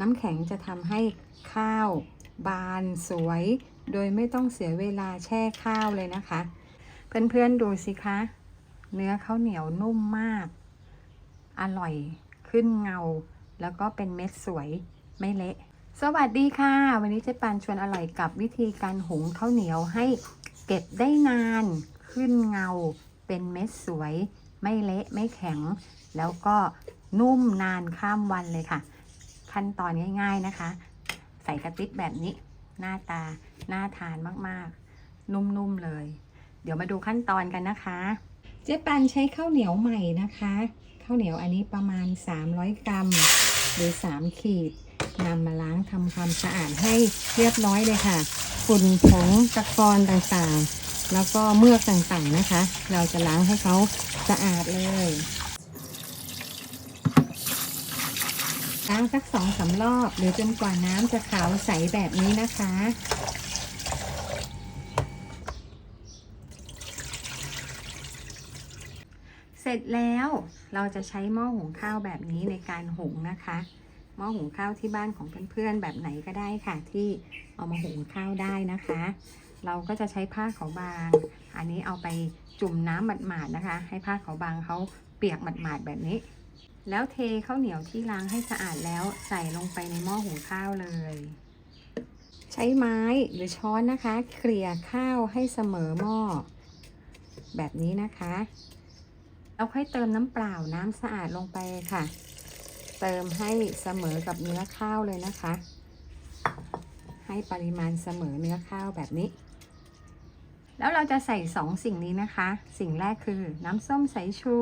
น้ำแข็งจะทำให้ข้าวบานสวย โดยไม่ต้องเสียเวลาแช่ข้าวเลยนะคะ เพื่อนๆดูสิคะ เนื้อข้าวเหนียวนุ่มมาก อร่อยขึ้นเงา แล้วก็เป็นเม็ดสวยไม่เละ สวัสดีค่ะ วันนี้เจ๊ปานชวนอร่อยกับวิธีการหุงข้าวเหนียวให้เก็บได้นาน ขึ้นเงา เป็นเม็ดสวย ไม่เละไม่แข็ง แล้วก็นุ่มนานข้ามวันเลยค่ะ ขั้นตอนง่าย ๆนะคะ ใส่กระติบแบบนี้ หน้าตาน่าทานมากๆ นุ่มๆเลย เดี๋ยวมาดูขั้นตอนกันนะคะ เจ๊ปันใช้ข้าวเหนียวใหม่นะคะข้าวเหนียวอันนี้ประมาณ 300 กรัม หรือ 3 ขีดนำมาล้างทำความสะอาดให้เรียบร้อยเลยค่ะฝุ่นผงตะกอนต่างๆ แล้วก็เมือกต่างๆนะคะ เราจะล้างให้เขาสะอาดเลย ล้างสักสองสารอบ หรือจนกว่าน้ำจะขาวใสแบบนี้นะคะ เสร็จแล้วเราจะใช้หม้อหุงข้าวแบบนี้ในการหุงนะคะ หม้อหุงข้าวที่บ้านของเพื่อนๆแบบไหนก็ได้ค่ะ ที่เอามาหุงข้าวได้นะคะ เราก็จะใช้ผ้าขาวบาง อันนี้เอาไปจุ่มน้ำหมาดๆนะคะ ให้ผ้าขาวบางเขาเปียกหมาดๆแบบนี้ แล้วเทข้าวเหนียวที่ล้างให้สะอาดแล้วใส่ลงไปในหม้อหุงข้าวเลย ใช้ไม้หรือช้อนนะคะ เกลี่ยข้าวให้เสมอหม้อ แบบนี้นะคะแล้วค่อยเติมน้ำเปล่าน้ำสะอาดลงไปค่ะ เติมให้เสมอกับเนื้อข้าวเลยนะคะ ให้ปริมาณเสมอเนื้อข้าวแบบนี้ แล้วเราจะใส่สองสิ่งนี้นะคะ สิ่งแรกคือน้ำส้มสายชู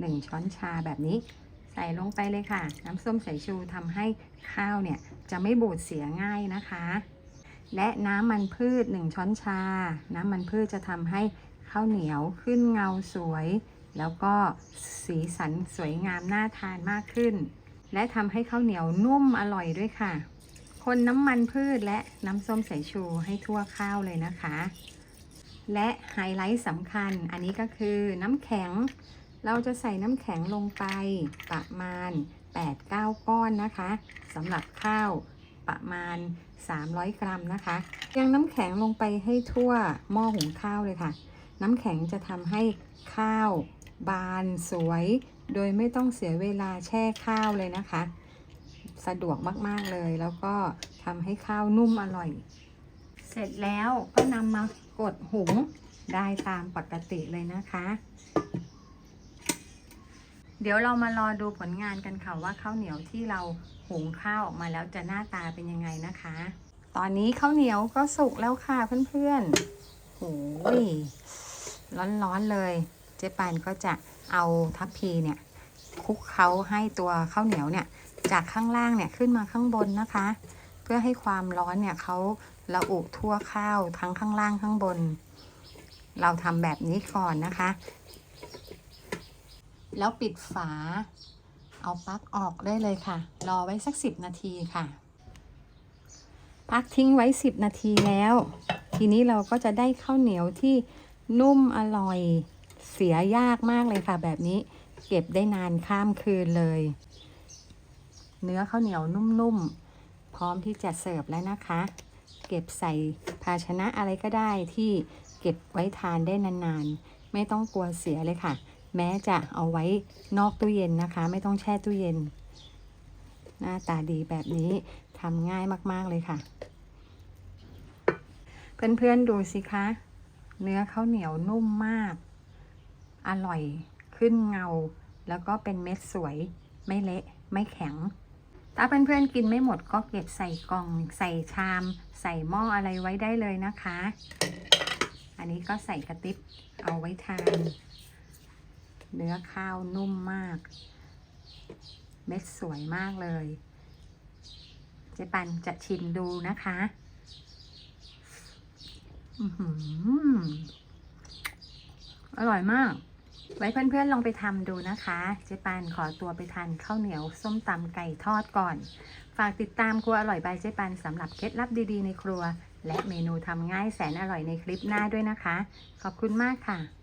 1 ช้อนชาแบบนี้ ใส่ลงไปเลยค่ะ น้ำส้มสายชูทำให้ข้าวเนี่ยจะไม่บูดเสียง่ายนะคะ และน้ำมันพืช 1 ช้อนชา น้ำมันพืชจะทำให้ข้าวเหนียวขึ้นเงาสวย แล้วก็สีสันสวยงามน่าทานมากขึ้น และทำให้ข้าวเหนียวนุ่มอร่อยด้วยค่ะ คนน้ำมันพืชและน้ำส้มสายชูให้ทั่วข้าวเลยนะคะ และไฮไลท์สำคัญอันนี้ก็คือน้ำแข็ง เราจะใส่น้ำแข็งลงไปประมาณ 8-9 ก้อนนะคะสำหรับข้าวประมาณ 300 กรัมนะคะ ยังน้ำแข็งลงไปให้ทั่วหม้อหุงข้าวเลยค่ะ น้ำแข็งจะทำให้ข้าวบานสวย โดยไม่ต้องเสียเวลาแช่ข้าวเลยนะคะ สะดวกมากๆเลย แล้วก็ทำให้ข้าวนุ่มอร่อย เสร็จแล้วก็นำมากดหุงได้ตามปกติเลยนะคะ เดี๋ยวเรามารอดูผลงานกันค่ะว่าข้าวเหนียวที่เราหุงข้าวออกมาแล้วจะหน้าตาเป็นยังไงนะคะ ตอนนี้ข้าวเหนียวก็สุกแล้วค่ะเพื่อนๆโอ้ยร้อนๆเลย เจ๊ปานก็จะเอาทัพพีเนี่ยคลุกเขาให้ตัวข้าวเหนียวเนี่ยจากข้างล่างเนี่ยขึ้นมาข้างบนนะคะ เพื่อให้ความร้อนเนี่ยเขาระอุทั่วข้าวทั้งข้างล่างข้างบน เราทำแบบนี้ก่อนนะคะ แล้วปิดฝา เอาปลั๊กออกได้เลยค่ะ รอไว้สักสิบนาทีค่ะพักทิ้งไว้สิบนาทีแล้ว ทีนี้เราก็จะได้ข้าวเหนียวที่นุ่มอร่อยเสียยากมากเลยค่ะ แบบนี้เก็บได้นานข้ามคืนเลย เนื้อข้าวเหนียวนุ่มๆ พร้อมที่จะเสิร์ฟแล้วนะคะ เก็บใส่ภาชนะอะไรก็ได้ที่เก็บไว้ทานได้นานๆ ไม่ต้องกลัวเสียเลยค่ะ แม้จะเอาไว้นอกตู้เย็นนะคะ ไม่ต้องแช่ตู้เย็น หน้าตาดีแบบนี้ทำง่ายมากๆเลยค่ะ เพื่อนๆดูสิคะ เนื้อข้าวเหนียวนุ่มมาก อร่อยขึ้นเงา แล้วก็เป็นเม็ดสวย ไม่เละ ไม่แข็ง ถ้าเพื่อนๆกินไม่หมดก็เก็บใส่กล่อง ใส่ชาม ใส่หม้ออะไรไว้ได้เลยนะคะ อันนี้ก็ใส่กระติบเอาไว้ทาน เนื้อข้าวนุ่มมาก เม็ดสวยมากเลย เจ๊ปันจะชิมดูนะคะอือหืออร่อยมาก ไว้เพื่อนๆลองไปทำดูนะคะ เจ๊ปานขอตัวไปทานข้าวเหนียวส้มตำไก่ทอดก่อน ฝากติดตามครัวอร่อยบายเจ๊ปานสำหรับเคล็ดลับดีๆในครัว และเมนูทำง่ายแสนอร่อยในคลิปหน้าด้วยนะคะ ขอบคุณมากค่ะ